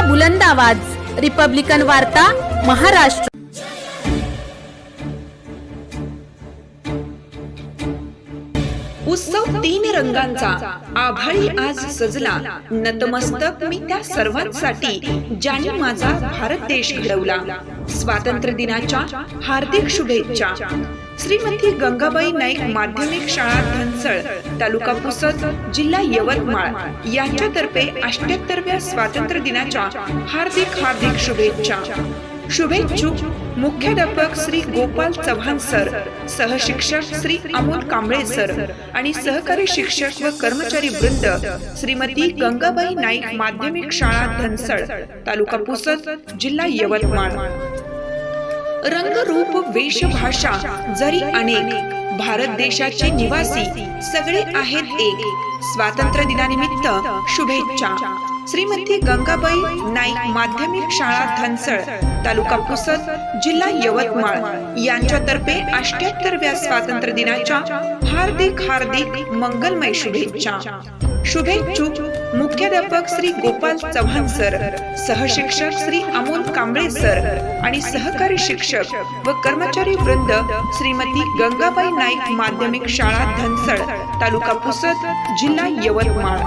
लोकशाहीचा बुलंद आवाज. रिपब्लिकन वार्ता महाराष्ट्र. उत्सव तीन रंगांचा. आभाळी आज सजला. नतमस्तक मी त्या सर्वांसाठी ज्यांनी माझा भारत देश घडवला. स्वातंत्र्य दिनाच्या हार्दिक शुभेच्छा. श्रीमती गंगाबाई नाईक माध्यमिक शाळा धनसळ तालुका पुसद जिल्हा यवतमाळ यांच्यातर्फे अष्ट्याहत्तरव्या स्वातंत्र्य दिनाच्या हार्दिक हार्दिक शुभेच्छा. शुभेच्छुक मुख्याध्यापक श्री गोपाल चव्हाण सर सहशिक्षक श्री अमोल कांबळे सर आणि सहकारी शिक्षक व कर्मचारी वृंद श्रीमती गंगाबाई नाईक माध्यमिक शाळा धनसळ तालुका पुसद जिल्हा यवतमाळ. रंगरूप वेशभाषा जरी अनेक भारत देशाचे निवासी सगळे आहेत एक. स्वातंत्र्य दिनानिमित्त शुभेच्छा. श्रीमती गंगाबाई नाईक माध्यमिक शाळा धनसळ तालुका पुसद जिल्हा यवतमाळ यांच्यातर्फे अष्ट्याहत्तरव्या स्वातंत्र्य दिनाच्या हार्दिक हार्दिक मंगलमय शुभेच्छा. शुभेच्छुक मुख्याध्यापक श्री गोपाल चव्हाण सर सहशिक्षक श्री अमोल कांबळे सर आणि सहकारी शिक्षक व कर्मचारी वृंद श्रीमती गंगाबाई नाईक माध्यमिक शाळा धनसड तालुका पुसद जिल्हा यवतमाळ.